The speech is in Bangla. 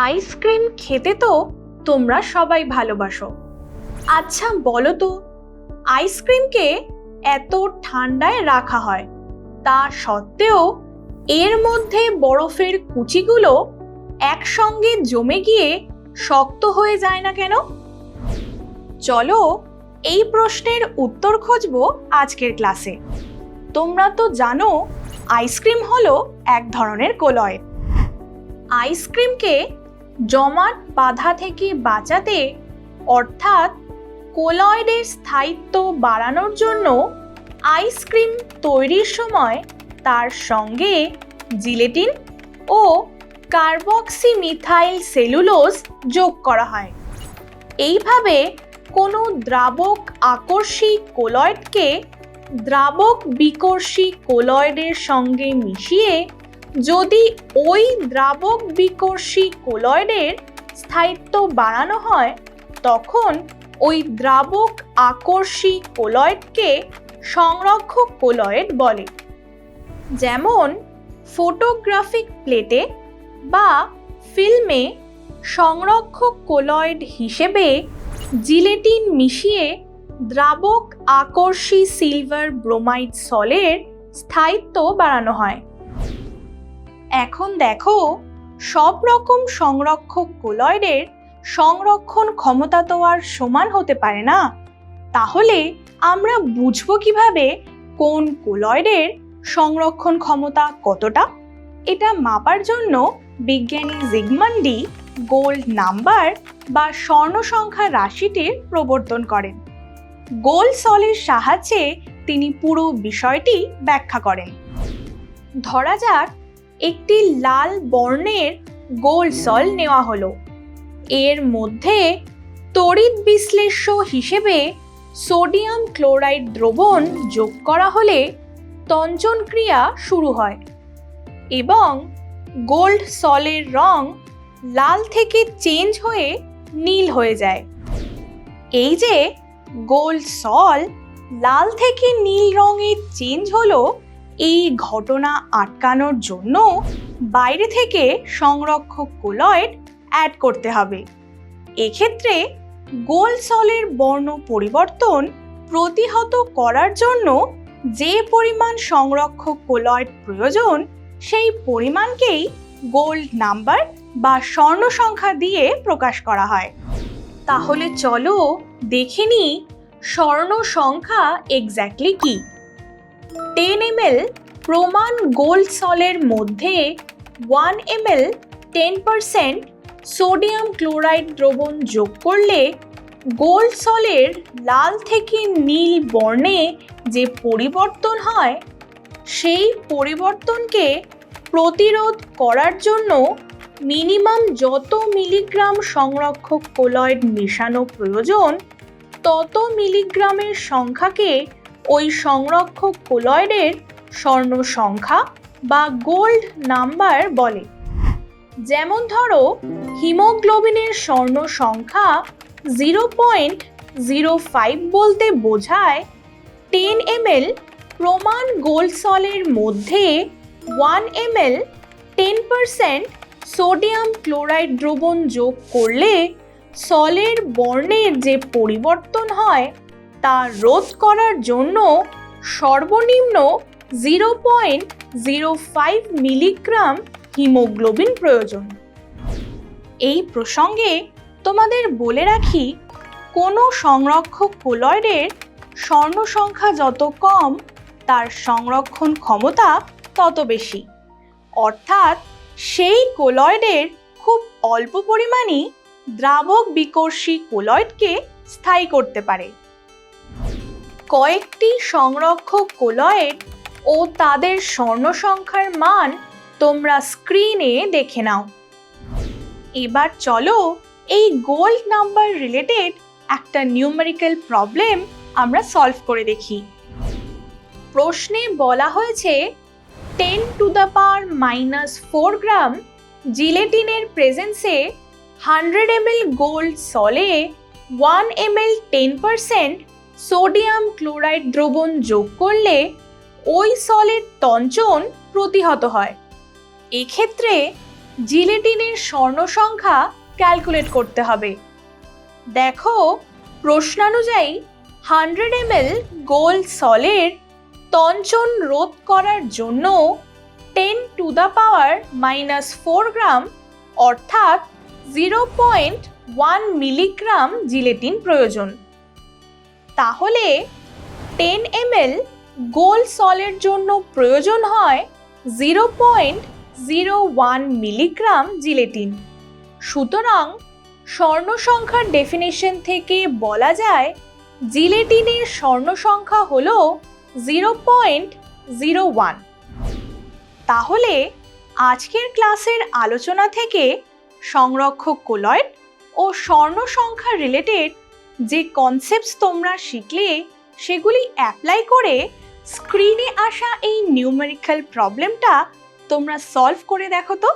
আইসক্রিম খেতে তো তোমরা সবাই ভালোবাসো। আচ্ছা বলো তো আইসক্রিমকে এত ঠান্ডায় রাখা হয়? তা সত্ত্বেও এর মধ্যে বরফের কুচিগুলো একসঙ্গে জমে গিয়ে শক্ত হয়ে যায় না কেন? চলো, এই প্রশ্নের উত্তর খুঁজব আজকের ক্লাসে। তোমরা তো জানো আইসক্রিম হলো এক ধরনের কোলয়। আইসক্রিমকে জমাট বাধা থেকে বাঁচাতে, অর্থাৎ কোলয়েডের স্থায়িত্ব বাড়ানোর জন্য আইসক্রিম তৈরির সময় তার সঙ্গে জিলেটিন ও কার্বক্সিমিথাইল সেলুলোজ যোগ করা হয়। এইভাবে কোনো দ্রাবক আকর্ষী কোলয়েডকে দ্রাবক বিকর্ষী কোলয়েডের সঙ্গে মিশিয়ে যদি ওই দ্রাবক বিকর্ষী কোলয়েডের স্থায়িত্ব বাড়ানো হয়, তখন ওই দ্রাবক আকর্ষী কোলয়েডকে সংরক্ষক কোলয়েড বলে। যেমন ফটোগ্রাফিক প্লেটে বা ফিল্মে সংরক্ষক কোলয়েড হিসেবে জিলেটিন মিশিয়ে দ্রাবক আকর্ষী সিলভার ব্রোমাইড সলের স্থায়িত্ব বাড়ানো হয়। এখন দেখো, সব রকম সংরক্ষক কোলয়েডের সংরক্ষণ ক্ষমতা তো আর সমান হতে পারে না। তাহলে আমরা বুঝব কীভাবে কোন কোলয়েডের সংরক্ষণ ক্ষমতা কতটা? এটা মাপার জন্য বিজ্ঞানী জিগমান্ডি গোল্ড নাম্বার বা স্বর্ণ সংখ্যা রাশিটির প্রবর্তন করেন। গোল সলের সাহায্যে তিনি পুরো বিষয়টি ব্যাখ্যা করেন। ধরা যাক একটি লাল বর্ণের গোল সল নেওয়া হলো। এর মধ্যে তড়িৎ বিশ্লেষ্য হিসেবে সোডিয়াম ক্লোরাইড দ্রবণ যোগ করা হলে তঞ্চন ক্রিয়া শুরু হয় এবং গোল্ড সলের রং লাল থেকে চেঞ্জ হয়ে নীল হয়ে যায়। এই যে গোল্ড সল লাল থেকে নীল রঙে চেঞ্জ হলো এই ঘটনা আটকানোর জন্য বাইরে থেকে সংরক্ষক কোলয়েড অ্যাড করতে হবে। এক্ষেত্রে গোল সলের বর্ণ পরিবর্তন প্রতিহত করার জন্য যে পরিমাণ সংরক্ষক কোলয়েড প্রয়োজন, সেই পরিমাণকেই গোল্ড নাম্বার বা স্বর্ণ সংখ্যা দিয়ে প্রকাশ করা হয়। তাহলে চলো দেখে নিই স্বর্ণ সংখ্যা এক্স্যাক্টলি কি। টেন এম এল প্রমাণ গোল্ড সলের মধ্যে one M L ten percent sodium chloride দ্রবণ যোগ করলে গোল্ড সলের লাল থেকে নীল বর্ণে যে পরিবর্তন হয়, সেই পরিবর্তনকে প্রতিরোধ করার জন্য মিনিমাম যত মিলিগ্রাম সংরক্ষক কোলয়েড মেশানো প্রয়োজন, তত মিলিগ্রামের সংখ্যাকে ওই সংরক্ষক কোলয়েডের স্বর্ণ সংখ্যা বা গোল্ড নাম্বার বলে। যেমন ধরো, হিমোগ্লোবিনের স্বর্ণ সংখ্যা জিরো পয়েন্ট জিরো ফাইভ বলতে বোঝায় টেন এম এল প্রমাণ গোল্ড সলের মধ্যে one ML ten percent sodium chloride দ্রবণ যোগ করলে সলের বর্ণের যে পরিবর্তন হয় তা রোধ করার জন্য সর্বনিম্ন zero point zero five milligram haemoglobin প্রয়োজন। এই প্রসঙ্গে তোমাদের বলে রাখি, কোনো সংরক্ষক কোলয়েডের স্বর্ণ সংখ্যা যত কম, তার সংরক্ষণ ক্ষমতা তত বেশি। অর্থাৎ সেই কোলয়েডের খুব অল্প পরিমাণই দ্রাবক বিকর্ষী কোলয়েডকে স্থায়ী করতে পারে। কয়েকটি সংরক্ষক কোলয়েড ও তাদের স্বর্ণ সংখ্যার মান তোমরা স্ক্রিনে দেখে নাও। এবার চলো এই গোল্ড নাম্বার রিলেটেড একটা নিউমেরিক্যাল প্রবলেম আমরা সলভ করে দেখি। প্রশ্নে বলা হয়েছে ten to the power minus four gram জিলেটিনের প্রেজেন্সে হান্ড্রেড এমএল গোল্ড সলে one M L ten percent sodium chloride দ্রবণ যোগ করলে ওই সলের তঞ্চন প্রতিহত হয়। এক্ষেত্রে জিলেটিনের স্বর্ণ সংখ্যা ক্যালকুলেট করতে হবে। দেখো, প্রশ্নানুযায়ী হান্ড্রেড এম এল গোল্ড সলের তঞ্চন রোধ করার জন্য ten to the power minus four gram, অর্থাৎ zero point one milligram gelatin প্রয়োজন। তাহলে টেন এম এল গোল সলের জন্য প্রয়োজন হয় zero point zero one milligram gelatin. সুতরাং স্বর্ণ সংখ্যার ডেফিনেশন থেকে বলা যায় জিলেটিনের স্বর্ণ সংখ্যা হল জিরো পয়েন্ট জিরো ওয়ান তাহলে আজকের ক্লাসের আলোচনা থেকে সংরক্ষক কোলয়েড ও স্বর্ণ সংখ্যা রিলেটেড যে কনসেপ্টস তোমরা শিখলে, সেগুলি অ্যাপ্লাই করে স্ক্রিনে আসা এই নিউমেরিক্যাল প্রবলেমটা তোমরা সলভ করে দেখো তো।